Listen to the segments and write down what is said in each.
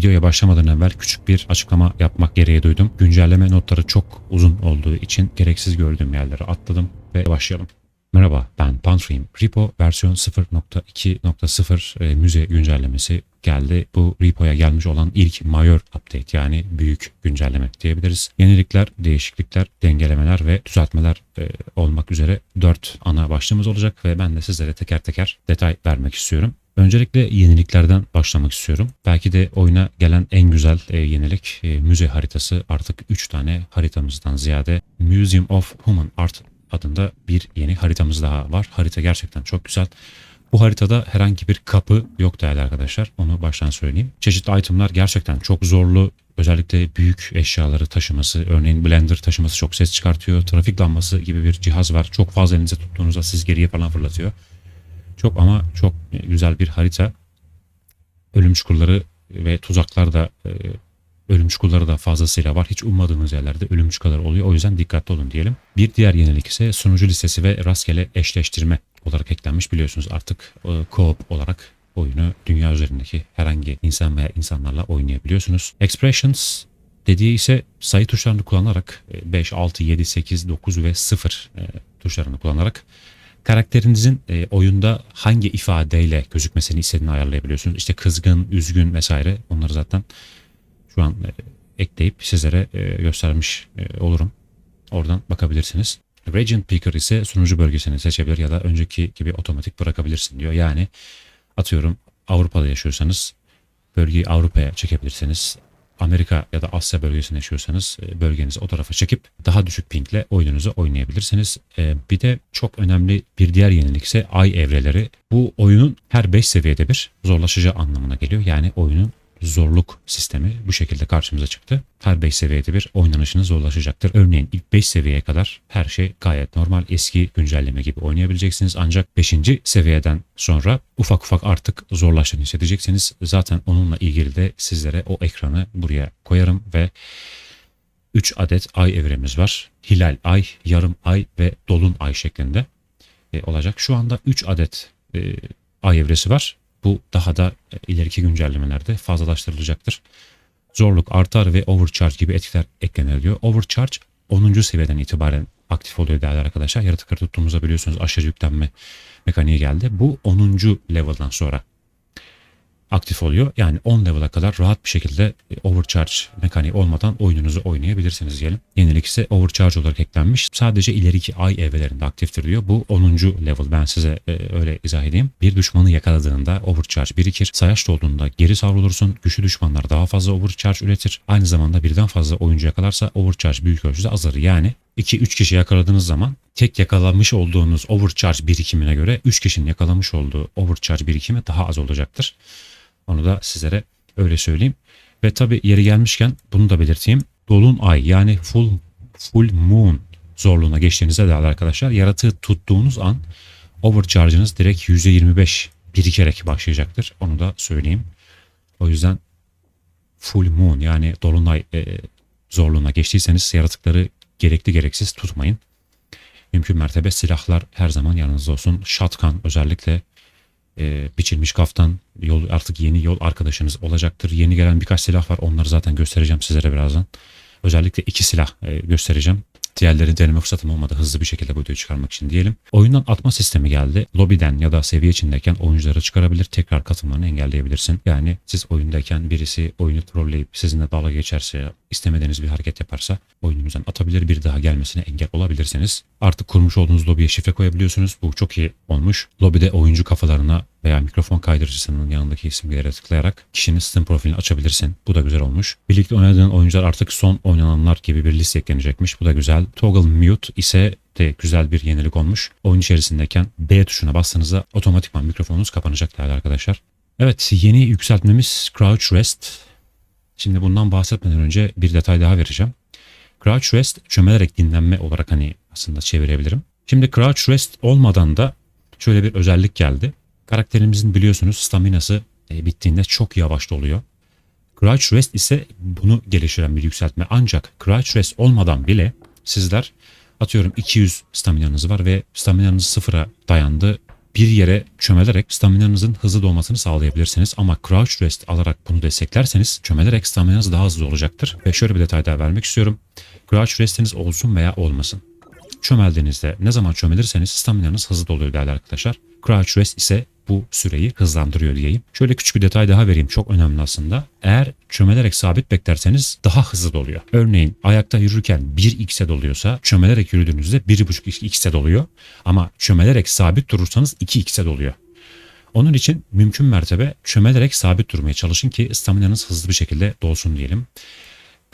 videoya başlamadan evvel küçük bir açıklama yapmak gereği duydum. Güncelleme notları çok uzun olduğu için gereksiz gördüğüm yerleri atladım ve başlayalım. Merhaba ben Pantrim. Repo versiyon 0.2.0 e, müze güncellemesi geldi. Bu repo'ya gelmiş olan ilk major update yani büyük güncelleme diyebiliriz. Yenilikler, değişiklikler, dengelemeler ve düzeltmeler e, olmak üzere 4 ana başlığımız olacak ve ben de sizlere teker teker detay vermek istiyorum. Öncelikle yeniliklerden başlamak istiyorum. Belki de oyuna gelen en güzel e, yenilik e, müze haritası. Artık 3 tane haritamızdan ziyade Museum of Human Art adında bir yeni haritamız daha var. Harita gerçekten çok güzel. Bu haritada herhangi bir kapı yok değerli arkadaşlar. Onu baştan söyleyeyim. Çeşitli itemlar gerçekten çok zorlu. Özellikle büyük eşyaları taşıması, örneğin blender taşıması çok ses çıkartıyor. Trafik lambası gibi bir cihaz var. Çok fazla elinize tuttuğunuzda siz geriye falan fırlatıyor. Çok ama çok güzel bir harita. Ölüm çukurları ve tuzaklar da e, ölüm çukurları da fazlasıyla var. Hiç ummadığınız yerlerde ölüm çukurları oluyor. O yüzden dikkatli olun diyelim. Bir diğer yenilik ise sunucu listesi ve rastgele eşleştirme olarak eklenmiş. Biliyorsunuz artık e, co-op olarak oyunu dünya üzerindeki herhangi insan veya insanlarla oynayabiliyorsunuz. Expressions dediği ise sayı tuşlarını kullanarak e, 5, 6, 7, 8, 9 ve 0 e, tuşlarını kullanarak karakterinizin e, oyunda hangi ifadeyle gözükmesini istediğini ayarlayabiliyorsunuz. İşte kızgın, üzgün vesaire onları zaten şu an e, ekleyip sizlere e, göstermiş e, olurum. Oradan bakabilirsiniz. Region Picker ise sunucu bölgesini seçebilir ya da önceki gibi otomatik bırakabilirsin diyor. Yani atıyorum Avrupa'da yaşıyorsanız bölgeyi Avrupa'ya çekebilirsiniz. Amerika ya da Asya bölgesinde yaşıyorsanız e, bölgenizi o tarafa çekip daha düşük pingle oyununuzu oynayabilirsiniz. E, Bir de çok önemli bir diğer yenilik ise ay evreleri. Bu oyunun her 5 seviyede bir zorlaşacağı anlamına geliyor. Yani oyunun zorluk sistemi bu şekilde karşımıza çıktı. Her 5 seviyede bir oynanışınız zorlaşacaktır. Örneğin ilk 5 seviyeye kadar her şey gayet normal eski güncelleme gibi oynayabileceksiniz. Ancak 5. seviyeden sonra ufak ufak artık zorlaştığını hissedeceksiniz. Zaten onunla ilgili de sizlere o ekranı buraya koyarım ve 3 adet ay evremiz var. Hilal ay, yarım ay ve dolun ay şeklinde e, olacak. Şu anda 3 adet e, ay evresi var. Bu daha da ileriki güncellemelerde fazlalaştırılacaktır. Zorluk artar ve overcharge gibi etkiler eklenir diyor. Overcharge 10. seviyeden itibaren aktif oluyor değerli arkadaşlar. Yaratıkları tuttuğumuzda biliyorsunuz aşırı yüklenme mekaniği geldi. Bu 10. level'dan sonra aktif oluyor. Yani 10 level'a kadar rahat bir şekilde e, overcharge mekaniği olmadan oyununuzu oynayabilirsiniz diyelim. Yenilik ise overcharge olarak eklenmiş. Sadece ileriki ay evrelerinde aktiftir diyor. Bu 10. level. Ben size e, öyle izah edeyim. Bir düşmanı yakaladığında overcharge birikir. Sayaç dolduğunda geri savrulursun. Güçlü düşmanlar daha fazla overcharge üretir. Aynı zamanda birden fazla oyuncu yakalarsa overcharge büyük ölçüde azalır. Yani 2-3 kişi yakaladığınız zaman tek yakalamış olduğunuz overcharge birikimine göre 3 kişinin yakalamış olduğu overcharge birikimi daha az olacaktır. Onu da sizlere öyle söyleyeyim. Ve tabi yeri gelmişken bunu da belirteyim. Dolun ay yani full full moon zorluğuna geçtiğinizde değerli arkadaşlar yaratığı tuttuğunuz an overcharge'ınız direkt %25 birikerek başlayacaktır. Onu da söyleyeyim. O yüzden full moon yani dolunay e, zorluğuna geçtiyseniz yaratıkları gerekli gereksiz tutmayın. Mümkün mertebe silahlar her zaman yanınızda olsun. Shotgun özellikle e, biçilmiş kaftan yol artık yeni yol arkadaşınız olacaktır. Yeni gelen birkaç silah var. Onları zaten göstereceğim sizlere birazdan. Özellikle iki silah e, göstereceğim. Diğerlerini deneme fırsatım olmadı hızlı bir şekilde bu videoyu çıkarmak için diyelim. Oyundan atma sistemi geldi. Lobiden ya da seviye içindeyken oyuncuları çıkarabilir, tekrar katılmanı engelleyebilirsin. Yani siz oyundayken birisi oyunu trolleyip sizinle dalga geçerse, istemediğiniz bir hareket yaparsa oyununuzdan atabilir, bir daha gelmesine engel olabilirsiniz. Artık kurmuş olduğunuz lobiye şifre koyabiliyorsunuz. Bu çok iyi olmuş. Lobide oyuncu kafalarına veya mikrofon kaydırıcısının yanındaki simgelere tıklayarak kişinin Steam profilini açabilirsin. Bu da güzel olmuş. Birlikte oynadığın oyuncular artık son oynananlar gibi bir liste eklenecekmiş. Bu da güzel. Toggle Mute ise de güzel bir yenilik olmuş. Oyun içerisindeyken B tuşuna bastığınızda otomatikman mikrofonunuz kapanacak değerli arkadaşlar. Evet yeni yükseltmemiz Crouch Rest. Şimdi bundan bahsetmeden önce bir detay daha vereceğim. Crouch Rest çömelerek dinlenme olarak hani aslında çevirebilirim. Şimdi Crouch Rest olmadan da şöyle bir özellik geldi. Karakterimizin biliyorsunuz staminası e, bittiğinde çok yavaş doluyor. Crouch Rest ise bunu geliştiren bir yükseltme. Ancak Crouch Rest olmadan bile sizler atıyorum 200 staminanız var ve staminanız sıfıra dayandı. bir yere çömelerek staminanızın hızlı dolmasını sağlayabilirsiniz. Ama crouch rest alarak bunu desteklerseniz çömelerek staminanız daha hızlı olacaktır. Ve şöyle bir detay daha vermek istiyorum. Crouch restiniz olsun veya olmasın. Çömeldiğinizde ne zaman çömelirseniz staminanız hızlı doluyor değerli arkadaşlar. Crouch rest ise bu süreyi hızlandırıyor diyeyim. Şöyle küçük bir detay daha vereyim çok önemli aslında. Eğer çömelerek sabit beklerseniz daha hızlı doluyor. Örneğin ayakta yürürken 1x'e doluyorsa çömelerek yürüdüğünüzde 1.5x'e doluyor. Ama çömelerek sabit durursanız 2x'e doluyor. Onun için mümkün mertebe çömelerek sabit durmaya çalışın ki staminanız hızlı bir şekilde dolsun diyelim.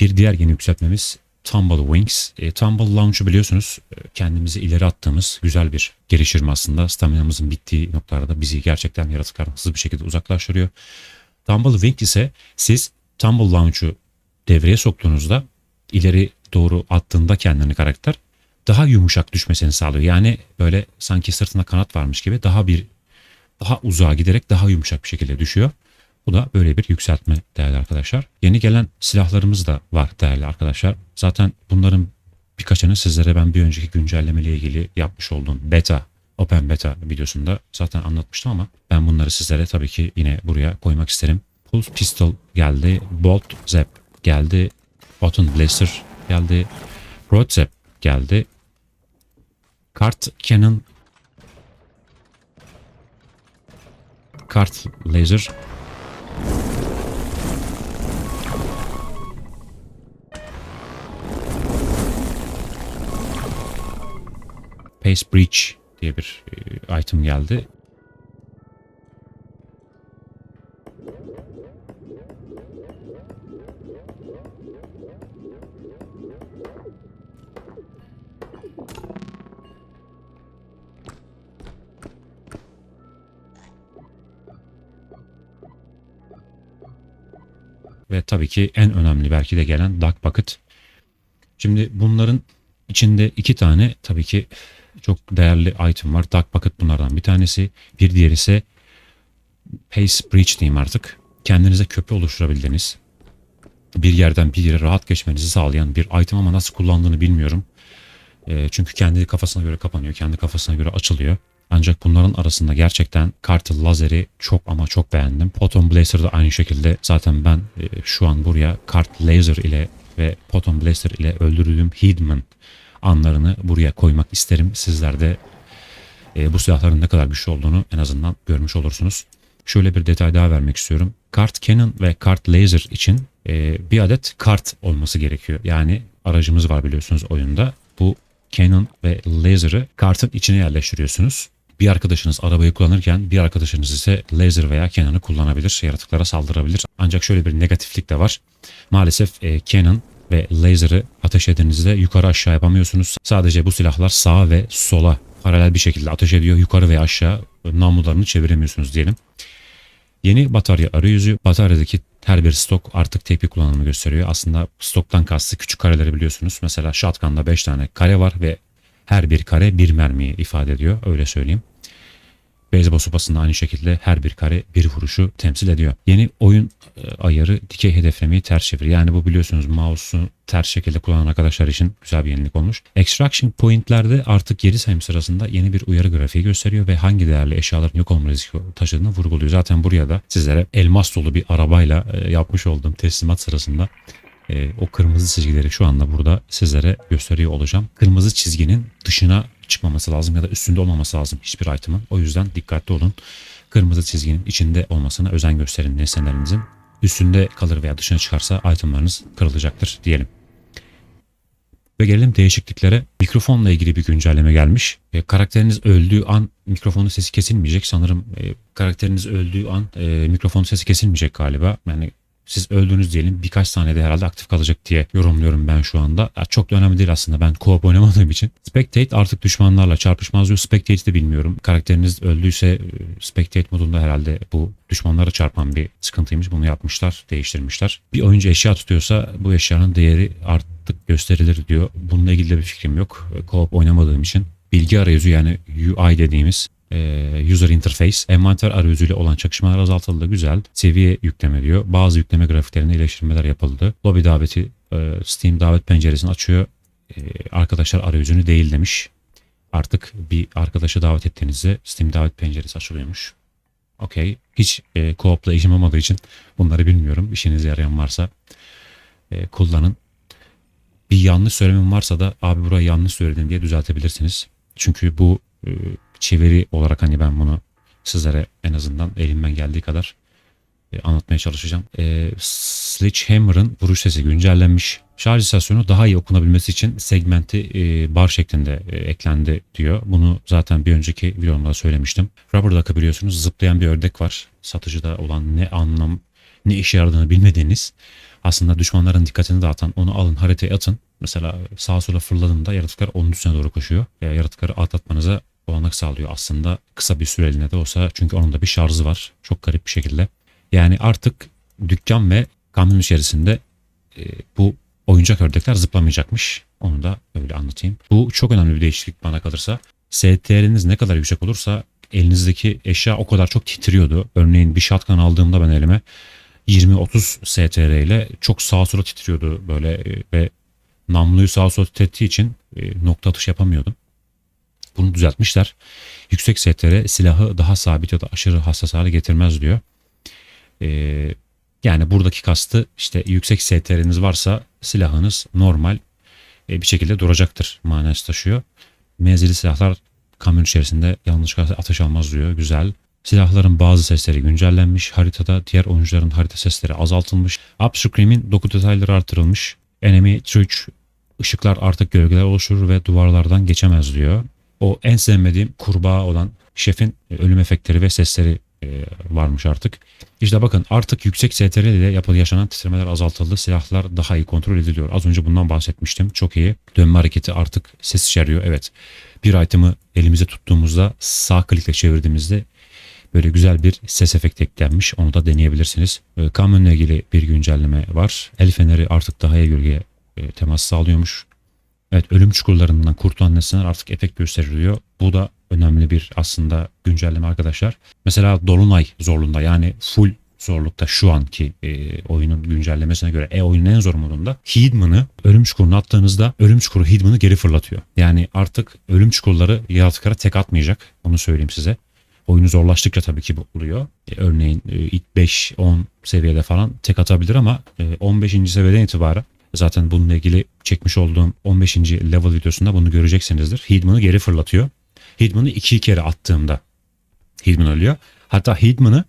Bir diğer yeni yükseltmemiz Tumble Wings. E, Tumble Launch'u biliyorsunuz e, kendimizi ileri attığımız güzel bir geliştirme aslında. Staminamızın bittiği noktalarda bizi gerçekten yaratıklardan hızlı bir şekilde uzaklaştırıyor. Tumble Wing ise siz Tumble Launch'u devreye soktuğunuzda ileri doğru attığında kendini karakter daha yumuşak düşmesini sağlıyor. Yani böyle sanki sırtına kanat varmış gibi daha bir daha uzağa giderek daha yumuşak bir şekilde düşüyor. Bu da böyle bir yükseltme değerli arkadaşlar. Yeni gelen silahlarımız da var değerli arkadaşlar. Zaten bunların birkaçını sizlere ben bir önceki güncelleme ile ilgili yapmış olduğum beta, open beta videosunda zaten anlatmıştım ama ben bunları sizlere tabii ki yine buraya koymak isterim. Pulse Pistol geldi, Bolt Zap geldi, Button Blaster geldi, Rod Zap geldi, Kart Cannon Kart Laser Pace Breach diye bir e, item geldi. Ve tabii ki en önemli belki de gelen Dark Bucket. Şimdi bunların içinde iki tane tabii ki çok değerli item var. Dark Bucket bunlardan bir tanesi. Bir diğeri ise Pace Breach diyeyim artık. Kendinize köprü oluşturabildiğiniz bir yerden bir yere rahat geçmenizi sağlayan bir item ama nasıl kullandığını bilmiyorum. E, çünkü kendi kafasına göre kapanıyor, kendi kafasına göre açılıyor. Ancak bunların arasında gerçekten Kartel Lazer'i çok ama çok beğendim. Photon Blaster da aynı şekilde zaten ben e, şu an buraya Kart Laser ile ve Photon Blaster ile öldürdüğüm Hidman anlarını buraya koymak isterim. Sizler de e, bu silahların ne kadar güçlü olduğunu en azından görmüş olursunuz. Şöyle bir detay daha vermek istiyorum. Kart Cannon ve Kart Laser için e, bir adet kart olması gerekiyor. Yani aracımız var biliyorsunuz oyunda. Bu Canon ve Laser'ı kartın içine yerleştiriyorsunuz. Bir arkadaşınız arabayı kullanırken bir arkadaşınız ise laser veya Canon'ı kullanabilir, yaratıklara saldırabilir. Ancak şöyle bir negatiflik de var. Maalesef e, Canon ve laser'ı ateş edinizde yukarı aşağı yapamıyorsunuz. Sadece bu silahlar sağa ve sola paralel bir şekilde ateş ediyor. Yukarı ve aşağı namlularını çeviremiyorsunuz diyelim. Yeni batarya arayüzü bataryadaki her bir stok artık tek kullanımı gösteriyor. Aslında stoktan kastı küçük kareleri biliyorsunuz. Mesela shotgun'da 5 tane kare var ve her bir kare bir mermiyi ifade ediyor öyle söyleyeyim. Beyzbol sopasında aynı şekilde her bir kare bir vuruşu temsil ediyor. Yeni oyun e, ayarı dikey hedeflemeyi ters çevir. Yani bu biliyorsunuz mouse'u ters şekilde kullanan arkadaşlar için güzel bir yenilik olmuş. Extraction point'lerde artık geri sayım sırasında yeni bir uyarı grafiği gösteriyor ve hangi değerli eşyaların yok olma riski taşıdığını vurguluyor. Zaten buraya da sizlere elmas dolu bir arabayla e, yapmış olduğum teslimat sırasında e, o kırmızı çizgileri şu anda burada sizlere gösteriyor olacağım. Kırmızı çizginin dışına çıkmaması lazım ya da üstünde olmaması lazım hiçbir item'ın. O yüzden dikkatli olun. Kırmızı çizginin içinde olmasına özen gösterin nesnelerinizin. Üstünde kalır veya dışına çıkarsa itemlarınız kırılacaktır diyelim. Ve gelelim değişikliklere. Mikrofonla ilgili bir güncelleme gelmiş. E, karakteriniz öldüğü an mikrofonun sesi kesilmeyecek. Sanırım e, karakteriniz öldüğü an e, mikrofonun sesi kesilmeyecek galiba. Yani siz öldünüz diyelim birkaç saniyede herhalde aktif kalacak diye yorumluyorum ben şu anda. Ya çok da önemli değil aslında ben co-op oynamadığım için. Spectate artık düşmanlarla çarpışmaz diyor. Spectate'i de bilmiyorum. Karakteriniz öldüyse e, Spectate modunda herhalde bu düşmanlara çarpan bir sıkıntıymış. Bunu yapmışlar, değiştirmişler. Bir oyuncu eşya tutuyorsa bu eşyanın değeri artık gösterilir diyor. Bununla ilgili de bir fikrim yok. Co-op oynamadığım için. Bilgi arayüzü yani UI dediğimiz e, user interface, envanter arayüzüyle olan çakışmalar azaltıldı. Güzel. Seviye yükleme diyor. Bazı yükleme grafiklerine iyileştirmeler yapıldı. Lobby daveti e, Steam davet penceresini açıyor. E, arkadaşlar arayüzünü değil demiş. Artık bir arkadaşı davet ettiğinizde Steam davet penceresi açılıyormuş. Okey. Hiç e, co-op'la işim olmadığı için bunları bilmiyorum. İşinize yarayan varsa e, kullanın. Bir yanlış söylemem varsa da abi burayı yanlış söyledin diye düzeltebilirsiniz. Çünkü bu çeviri olarak hani ben bunu sizlere en azından elimden geldiği kadar e, anlatmaya çalışacağım. E, Sledgehammer'ın vuruş sesi güncellenmiş. Şarj istasyonu daha iyi okunabilmesi için segmenti e, bar şeklinde e, eklendi diyor. Bunu zaten bir önceki videomda söylemiştim. Rubber Duck'ı biliyorsunuz zıplayan bir ördek var. Satıcıda olan ne anlam ne işe yaradığını bilmediğiniz aslında düşmanların dikkatini dağıtan onu alın haritaya atın. Mesela sağa sola fırladığında yaratıklar onun üstüne doğru koşuyor. E, yaratıkları atlatmanıza olanak sağlıyor aslında kısa bir süreliğine de olsa çünkü onun da bir şarjı var. Çok garip bir şekilde. Yani artık dükkan ve kamyon içerisinde e, bu oyuncak ördekler zıplamayacakmış. Onu da öyle anlatayım. Bu çok önemli bir değişiklik bana kalırsa. STR'iniz ne kadar yüksek olursa elinizdeki eşya o kadar çok titriyordu. Örneğin bir shotgun aldığımda ben elime 20-30 STR ile çok sağa sola titriyordu böyle e, ve namluyu sağa sola titrettiği için e, nokta atış yapamıyordum. Bunu düzeltmişler. Yüksek STR silahı daha sabit ya da aşırı hassas hale getirmez diyor. Ee, yani buradaki kastı işte yüksek STR'niz varsa silahınız normal e, bir şekilde duracaktır manası taşıyor. Menzilli silahlar kamyon içerisinde yanlış atış almaz diyor. Güzel. Silahların bazı sesleri güncellenmiş. Haritada diğer oyuncuların harita sesleri azaltılmış. Upstream'in doku detayları artırılmış. Enemy Truth ışıklar artık gölgeler oluşturur ve duvarlardan geçemez diyor. O en sevmediğim kurbağa olan şefin ölüm efektleri ve sesleri e, varmış artık. İşte bakın artık yüksek STR ile yapılı yaşanan titremeler azaltıldı. Silahlar daha iyi kontrol ediliyor. Az önce bundan bahsetmiştim. Çok iyi. Dönme hareketi artık ses içeriyor. Evet. Bir item'ı elimize tuttuğumuzda sağ klikle çevirdiğimizde böyle güzel bir ses efekti eklenmiş. Onu da deneyebilirsiniz. E, kamyonla ilgili bir güncelleme var. El feneri artık daha iyi gölgeye e, temas sağlıyormuş. Evet ölüm çukurlarından kurtulan nesneler artık efekt gösteriliyor. Bu da önemli bir aslında güncelleme arkadaşlar. Mesela Dolunay zorluğunda yani full zorlukta şu anki e, oyunun güncellemesine göre e oyunun en zor modunda Hidman'ı ölüm çukuruna attığınızda ölüm çukuru Hidman'ı geri fırlatıyor. Yani artık ölüm çukurları yaratıklara tek atmayacak. Onu söyleyeyim size. Oyunu zorlaştıkça tabii ki bu oluyor. E, örneğin e, ilk 5-10 seviyede falan tek atabilir ama e, 15. seviyeden itibaren zaten bununla ilgili çekmiş olduğum 15. level videosunda bunu göreceksinizdir. Hidman'ı geri fırlatıyor. Hidman'ı iki kere attığımda Hidman ölüyor. Hatta Hidman'ı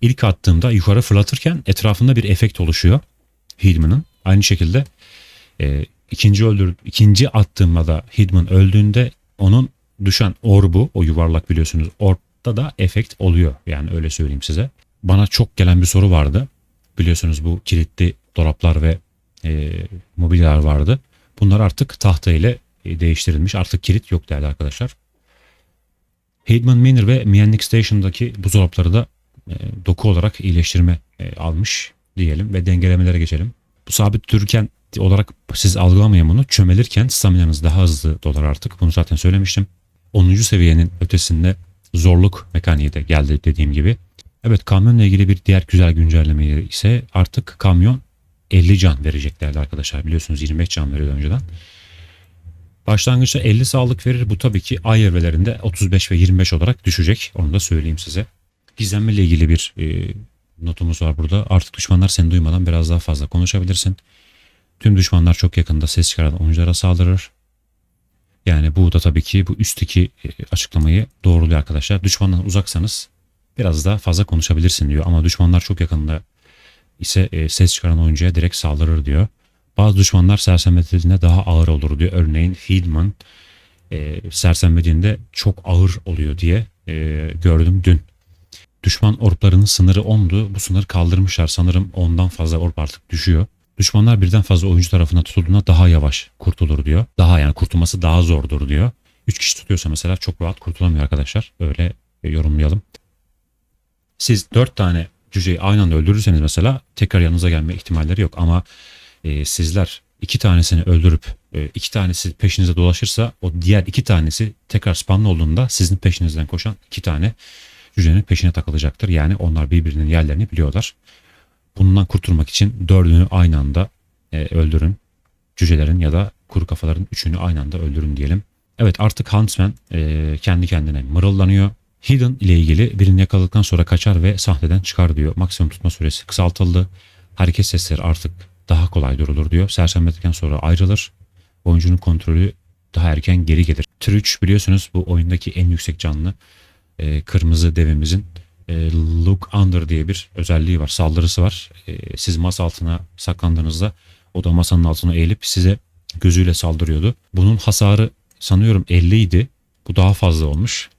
ilk attığımda yukarı fırlatırken etrafında bir efekt oluşuyor Hidman'ın. Aynı şekilde e, ikinci öldür ikinci attığımda da Hidman öldüğünde onun düşen orbu o yuvarlak biliyorsunuz orbda da efekt oluyor. Yani öyle söyleyeyim size. Bana çok gelen bir soru vardı. Biliyorsunuz bu kilitli dolaplar ve e, mobilyalar vardı. Bunlar artık tahta ile e, değiştirilmiş. Artık kilit yok değerli arkadaşlar. Hademan Manor ve Mianic Station'daki buzdolapları da e, doku olarak iyileştirme e, almış diyelim ve dengelemelere geçelim. Bu sabit dururken olarak siz algılamayın bunu. Çömelirken staminanız daha hızlı dolar artık. Bunu zaten söylemiştim. 10. seviyenin ötesinde zorluk mekaniği de geldi dediğim gibi. Evet kamyonla ilgili bir diğer güzel güncelleme ise artık kamyon 50 can vereceklerdi arkadaşlar. Biliyorsunuz 25 can veriyordu önceden. Başlangıçta 50 sağlık verir. Bu tabii ki ay evrelerinde 35 ve 25 olarak düşecek. Onu da söyleyeyim size. Gizlenme ilgili bir e, notumuz var burada. Artık düşmanlar seni duymadan biraz daha fazla konuşabilirsin. Tüm düşmanlar çok yakında ses çıkaran oyunculara saldırır. Yani bu da tabii ki bu üstteki e, açıklamayı doğruluyor arkadaşlar. Düşmandan uzaksanız biraz daha fazla konuşabilirsin diyor. Ama düşmanlar çok yakında ise e, ses çıkaran oyuncuya direkt saldırır diyor. Bazı düşmanlar sersemletildiğinde daha ağır olur diyor. Örneğin Hidman e, sersemlediğinde çok ağır oluyor diye e, gördüm dün. Düşman orplarının sınırı 10'du. Bu sınırı kaldırmışlar. Sanırım ondan fazla orp artık düşüyor. Düşmanlar birden fazla oyuncu tarafından tutulduğunda daha yavaş kurtulur diyor. Daha yani kurtulması daha zordur diyor. 3 kişi tutuyorsa mesela çok rahat kurtulamıyor arkadaşlar. Öyle yorumlayalım. Siz 4 tane cüceyi aynı anda öldürürseniz mesela tekrar yanınıza gelme ihtimalleri yok. Ama e, sizler iki tanesini öldürüp e, iki tanesi peşinize dolaşırsa o diğer iki tanesi tekrar spawn olduğunda sizin peşinizden koşan iki tane cücenin peşine takılacaktır. Yani onlar birbirinin yerlerini biliyorlar. Bundan kurtulmak için dördünü aynı anda e, öldürün. Cücelerin ya da kuru kafaların üçünü aynı anda öldürün diyelim. Evet artık Huntsman e, kendi kendine mırıldanıyor. Hidden ile ilgili birini yakaladıktan sonra kaçar ve sahneden çıkar diyor. Maksimum tutma süresi kısaltıldı. Hareket sesleri artık daha kolay durulur diyor. Sersemledikten sonra ayrılır. Oyuncunun kontrolü daha erken geri gelir. 3 biliyorsunuz bu oyundaki en yüksek canlı e, kırmızı devimizin e, Look Under diye bir özelliği var. Saldırısı var. E, siz masa altına saklandığınızda o da masanın altına eğilip size gözüyle saldırıyordu. Bunun hasarı sanıyorum 50 idi. Bu daha fazla olmuş.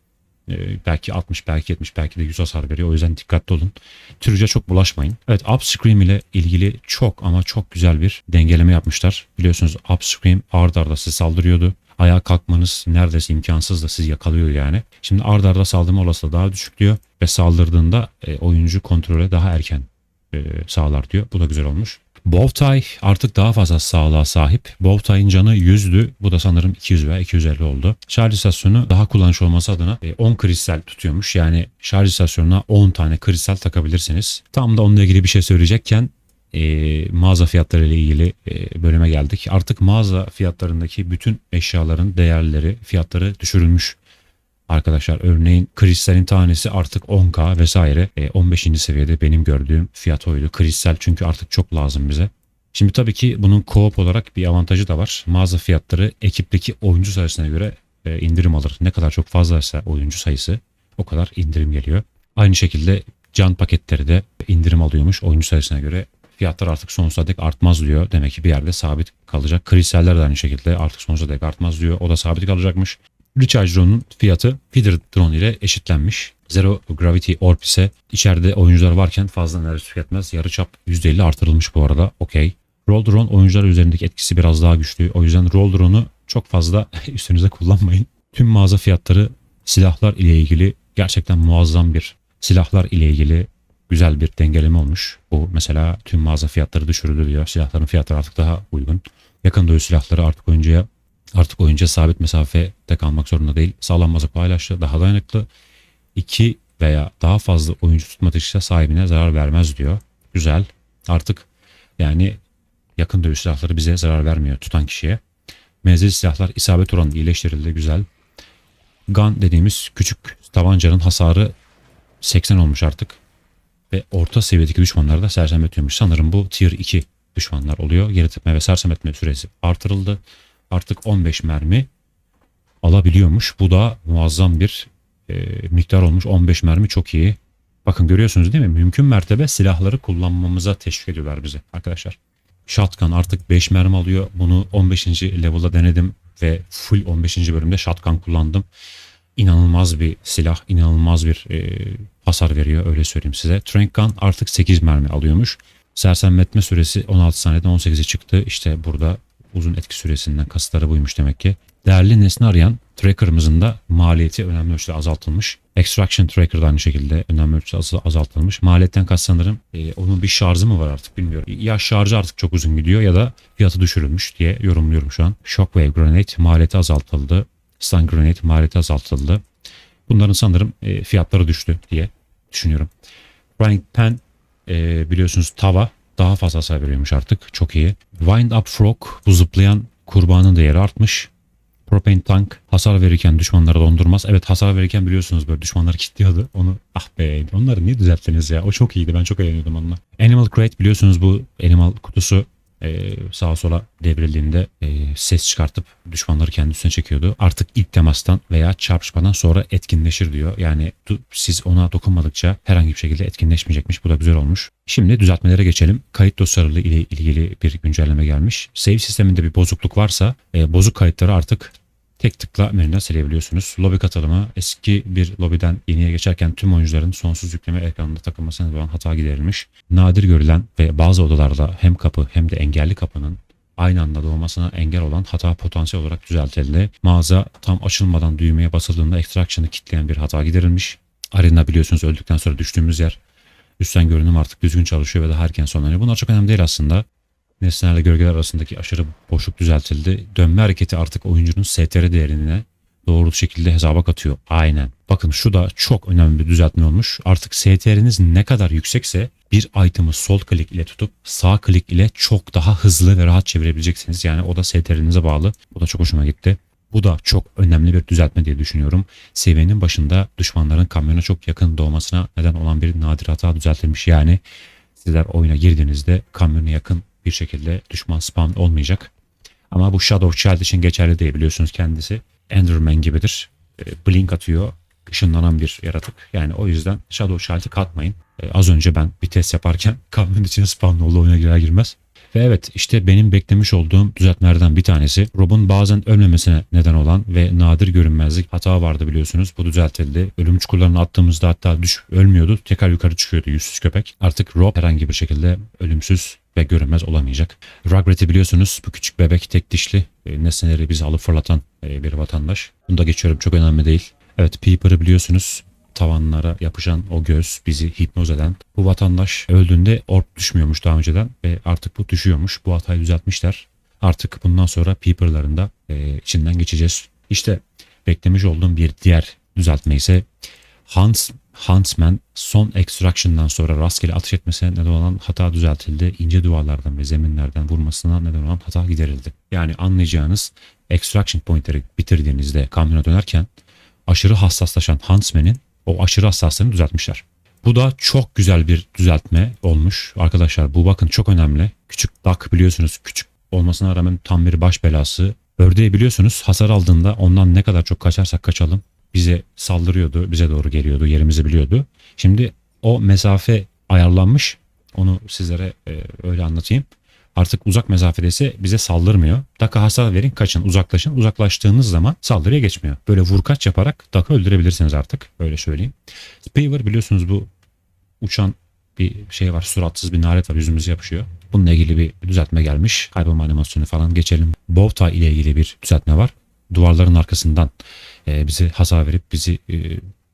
E, belki 60, belki 70, belki de 100 hasar veriyor. O yüzden dikkatli olun. Türüce çok bulaşmayın. Evet Upscream ile ilgili çok ama çok güzel bir dengeleme yapmışlar. Biliyorsunuz Upscream ard arda size saldırıyordu ayağa kalkmanız neredeyse imkansız da siz yakalıyor yani. Şimdi ard arda saldırma olasılığı daha düşük diyor ve saldırdığında e, oyuncu kontrole daha erken e, sağlar diyor. Bu da güzel olmuş. Bowtie artık daha fazla sağlığa sahip. Bowtie'in canı 100'dü. Bu da sanırım 200 veya 250 oldu. Şarj istasyonu daha kullanışlı olması adına 10 e, kristal tutuyormuş. Yani şarj istasyonuna 10 tane kristal takabilirsiniz. Tam da onunla ilgili bir şey söyleyecekken e, mağaza fiyatları ile ilgili e, bölüme geldik. Artık mağaza fiyatlarındaki bütün eşyaların değerleri, fiyatları düşürülmüş. Arkadaşlar örneğin kristalin tanesi artık 10k vesaire e, 15. seviyede benim gördüğüm fiyat oydu. Kristal çünkü artık çok lazım bize. Şimdi tabii ki bunun co-op olarak bir avantajı da var. Mağaza fiyatları ekipteki oyuncu sayısına göre e, indirim alır. Ne kadar çok fazlaysa oyuncu sayısı o kadar indirim geliyor. Aynı şekilde can paketleri de indirim alıyormuş oyuncu sayısına göre fiyatlar artık sonsuza dek artmaz diyor. Demek ki bir yerde sabit kalacak. Kristaller de aynı şekilde artık sonsuza dek artmaz diyor. O da sabit kalacakmış. Recharge Drone'un fiyatı Feeder Drone ile eşitlenmiş. Zero Gravity Orb ise içeride oyuncular varken fazla enerji tüketmez. Yarıçap %50 artırılmış bu arada. Okey. Roll Drone oyuncular üzerindeki etkisi biraz daha güçlü. O yüzden Roll Drone'u çok fazla üstünüze kullanmayın. Tüm mağaza fiyatları silahlar ile ilgili gerçekten muazzam bir silahlar ile ilgili güzel bir dengeleme olmuş. Bu mesela tüm mağaza fiyatları düşürüldü diyor. Silahların fiyatları artık daha uygun. Yakın dövüş silahları artık oyuncuya artık oyuncuya sabit mesafede kalmak zorunda değil. Sağlanmazı paylaştı, daha dayanıklı. iki veya daha fazla oyuncu tutma dışında sahibine zarar vermez diyor. Güzel. Artık yani yakın dövüş silahları bize zarar vermiyor tutan kişiye. Menzil silahlar isabet oranı iyileştirildi. Güzel. Gun dediğimiz küçük tabancanın hasarı 80 olmuş artık ve orta seviyedeki düşmanları da sersemletiyormuş. Sanırım bu tier 2 düşmanlar oluyor. Geri tepme ve sersemletme süresi artırıldı. Artık 15 mermi alabiliyormuş. Bu da muazzam bir e, miktar olmuş. 15 mermi çok iyi. Bakın görüyorsunuz değil mi? Mümkün mertebe silahları kullanmamıza teşvik ediyorlar bizi arkadaşlar. Shotgun artık 5 mermi alıyor. Bunu 15. level'da denedim ve full 15. bölümde shotgun kullandım inanılmaz bir silah, inanılmaz bir e, hasar veriyor öyle söyleyeyim size. Trank Gun artık 8 mermi alıyormuş. Sersemletme süresi 16 saniyeden 18'e çıktı. İşte burada uzun etki süresinden kasıtları buymuş demek ki. Değerli nesne arayan tracker'ımızın da maliyeti önemli ölçüde azaltılmış. Extraction Tracker da aynı şekilde önemli ölçüde azaltılmış. Maliyetten kas sanırım e, onun bir şarjı mı var artık bilmiyorum. Ya şarjı artık çok uzun gidiyor ya da fiyatı düşürülmüş diye yorumluyorum şu an. Shockwave Grenade maliyeti azaltıldı. Stun Grenade maliyeti azaltıldı. Bunların sanırım e, fiyatları düştü diye düşünüyorum. Frying Pan e, biliyorsunuz tava daha fazla hasar veriyormuş artık. Çok iyi. Wind Up Frog bu zıplayan kurbanın değeri artmış. Propane Tank hasar verirken düşmanları dondurmaz. Evet hasar verirken biliyorsunuz böyle düşmanları kilitliyordu. Onu ah be onları niye düzelttiniz ya? O çok iyiydi. Ben çok eğleniyordum onunla. Animal Crate biliyorsunuz bu Animal kutusu e, sağa sola devrildiğinde e, ses çıkartıp düşmanları kendi üstüne çekiyordu. Artık ilk temastan veya çarpışmadan sonra etkinleşir diyor. Yani siz ona dokunmadıkça herhangi bir şekilde etkinleşmeyecekmiş. Bu da güzel olmuş. Şimdi düzeltmelere geçelim. Kayıt dosyaları ile ilgili bir güncelleme gelmiş. Save sisteminde bir bozukluk varsa e, bozuk kayıtları artık tek tıkla menüden silebiliyorsunuz. Lobi katılımı eski bir lobiden yeniye geçerken tüm oyuncuların sonsuz yükleme ekranında takılmasına neden hata giderilmiş. Nadir görülen ve bazı odalarda hem kapı hem de engelli kapının aynı anda doğmasına engel olan hata potansiyel olarak düzeltildi. Mağaza tam açılmadan düğmeye basıldığında extraction'ı kitleyen bir hata giderilmiş. Arena biliyorsunuz öldükten sonra düştüğümüz yer. Üstten görünüm artık düzgün çalışıyor ve daha erken sonlanıyor. Bunlar çok önemli değil aslında nesnelerle gölgeler arasındaki aşırı boşluk düzeltildi. Dönme hareketi artık oyuncunun STR değerine doğru şekilde hesaba katıyor. Aynen. Bakın şu da çok önemli bir düzeltme olmuş. Artık STR'iniz ne kadar yüksekse bir item'ı sol klik ile tutup sağ klik ile çok daha hızlı ve rahat çevirebileceksiniz. Yani o da STR'inize bağlı. Bu da çok hoşuma gitti. Bu da çok önemli bir düzeltme diye düşünüyorum. Seviyenin başında düşmanların kamyona çok yakın doğmasına neden olan bir nadir hata düzeltilmiş. Yani sizler oyuna girdiğinizde kamyona yakın bir şekilde düşman spawn olmayacak. Ama bu Shadow Child için geçerli değil biliyorsunuz kendisi. Enderman gibidir. E, Blink atıyor. ışınlanan bir yaratık. Yani o yüzden Shadow Child'i katmayın. E, az önce ben bir test yaparken kamyonun içine spawn oldu oyuna girer girmez. Ve evet işte benim beklemiş olduğum düzeltmelerden bir tanesi. Rob'un bazen ölmemesine neden olan ve nadir görünmezlik hata vardı biliyorsunuz. Bu düzeltildi. Ölüm çukurlarına attığımızda hatta düş ölmüyordu. Tekrar yukarı çıkıyordu yüzsüz köpek. Artık Rob herhangi bir şekilde ölümsüz ve görünmez olamayacak. Rugrat'i biliyorsunuz bu küçük bebek tek dişli e, nesneleri bize alıp fırlatan e, bir vatandaş. Bunu da geçiyorum çok önemli değil. Evet Peeper'ı biliyorsunuz tavanlara yapışan o göz bizi hipnoz eden. Bu vatandaş öldüğünde orb düşmüyormuş daha önceden ve artık bu düşüyormuş. Bu hatayı düzeltmişler. Artık bundan sonra Peeper'ların da e, içinden geçeceğiz. İşte beklemiş olduğum bir diğer düzeltme ise Hans Huntsman son extraction'dan sonra rastgele atış etmesine neden olan hata düzeltildi. İnce duvarlardan ve zeminlerden vurmasına neden olan hata giderildi. Yani anlayacağınız extraction pointleri bitirdiğinizde kamyona dönerken aşırı hassaslaşan Huntsman'in o aşırı hassaslığını düzeltmişler. Bu da çok güzel bir düzeltme olmuş. Arkadaşlar bu bakın çok önemli. Küçük duck biliyorsunuz küçük olmasına rağmen tam bir baş belası. Ördeği biliyorsunuz hasar aldığında ondan ne kadar çok kaçarsak kaçalım bize saldırıyordu, bize doğru geliyordu, yerimizi biliyordu. Şimdi o mesafe ayarlanmış. Onu sizlere e, öyle anlatayım. Artık uzak mesafedeyse bize saldırmıyor. Daka hasar verin, kaçın, uzaklaşın. Uzaklaştığınız zaman saldırıya geçmiyor. Böyle vurkaç yaparak Daka öldürebilirsiniz artık. Öyle söyleyeyim. Spaver biliyorsunuz bu uçan bir şey var. Suratsız bir nalet var. Yüzümüze yapışıyor. Bununla ilgili bir düzeltme gelmiş. Kaybolma animasyonu falan geçelim. Bowtie ile ilgili bir düzeltme var. Duvarların arkasından e, bize hasar verip bizi e,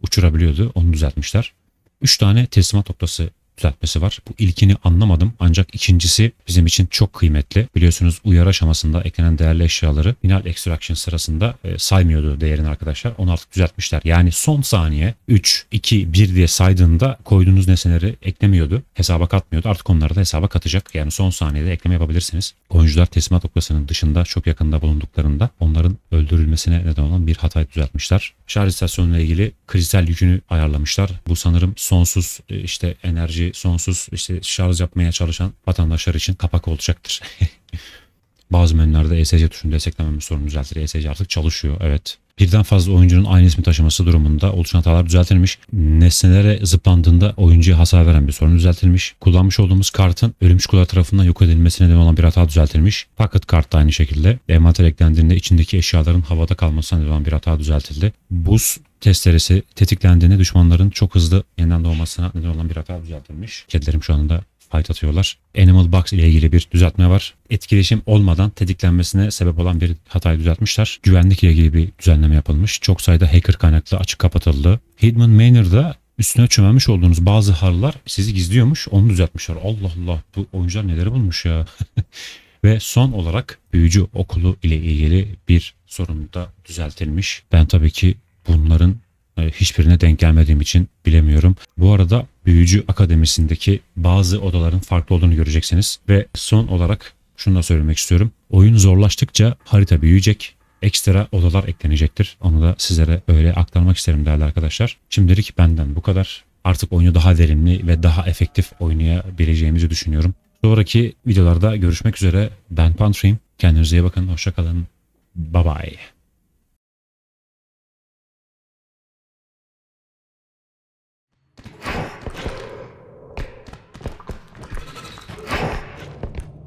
uçurabiliyordu. Onu düzeltmişler. 3 tane teslimat noktası düzeltmesi var. Bu ilkini anlamadım ancak ikincisi bizim için çok kıymetli. Biliyorsunuz uyarı aşamasında eklenen değerli eşyaları final extraction sırasında e, saymıyordu değerini arkadaşlar. Onu artık düzeltmişler. Yani son saniye 3, 2, 1 diye saydığında koyduğunuz nesneleri eklemiyordu. Hesaba katmıyordu. Artık onları da hesaba katacak. Yani son saniyede ekleme yapabilirsiniz. Oyuncular teslimat noktasının dışında çok yakında bulunduklarında onların öldürülmesine neden olan bir hatayı düzeltmişler. Şarj istasyonuyla ilgili kristal yükünü ayarlamışlar. Bu sanırım sonsuz e, işte enerji sonsuz işte şarj yapmaya çalışan vatandaşlar için kapak olacaktır. Bazı menülerde ESC tuşunu desteklememiz sorunu düzeltir. ESC artık çalışıyor evet. Birden fazla oyuncunun aynı ismi taşıması durumunda oluşan hatalar düzeltilmiş. Nesnelere zıplandığında oyuncuya hasar veren bir sorun düzeltilmiş. Kullanmış olduğumuz kartın ölüm çukurlar tarafından yok edilmesine neden olan bir hata düzeltilmiş. Pocket kart da aynı şekilde. Envanter eklendiğinde içindeki eşyaların havada kalmasına neden olan bir hata düzeltildi. Buz testeresi tetiklendiğinde düşmanların çok hızlı yeniden doğmasına neden olan bir hata düzeltilmiş. Kedilerim şu anda fight atıyorlar. Animal Box ile ilgili bir düzeltme var. Etkileşim olmadan tetiklenmesine sebep olan bir hatayı düzeltmişler. Güvenlik ile ilgili bir düzenleme yapılmış. Çok sayıda hacker kaynaklı açık kapatıldı. Hidman Manor'da üstüne çömelmiş olduğunuz bazı halılar sizi gizliyormuş. Onu düzeltmişler. Allah Allah bu oyuncular neleri bulmuş ya. Ve son olarak büyücü okulu ile ilgili bir sorun da düzeltilmiş. Ben tabii ki bunların e, hiçbirine denk gelmediğim için bilemiyorum. Bu arada Büyücü Akademisi'ndeki bazı odaların farklı olduğunu göreceksiniz. Ve son olarak şunu da söylemek istiyorum. Oyun zorlaştıkça harita büyüyecek. Ekstra odalar eklenecektir. Onu da sizlere öyle aktarmak isterim değerli arkadaşlar. Şimdilik benden bu kadar. Artık oyunu daha verimli ve daha efektif oynayabileceğimizi düşünüyorum. Sonraki videolarda görüşmek üzere. Ben Pantrim. Kendinize iyi bakın. Hoşçakalın. Bye bye.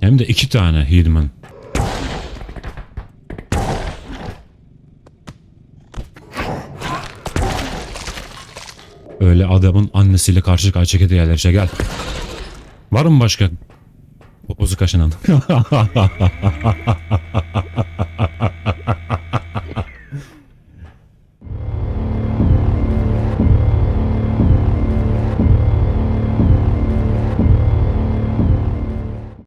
Hem de iki tane Hidman. Öyle adamın annesiyle karşı karşıya yerlerce gel. Var mı başka? Popozu kaşınan.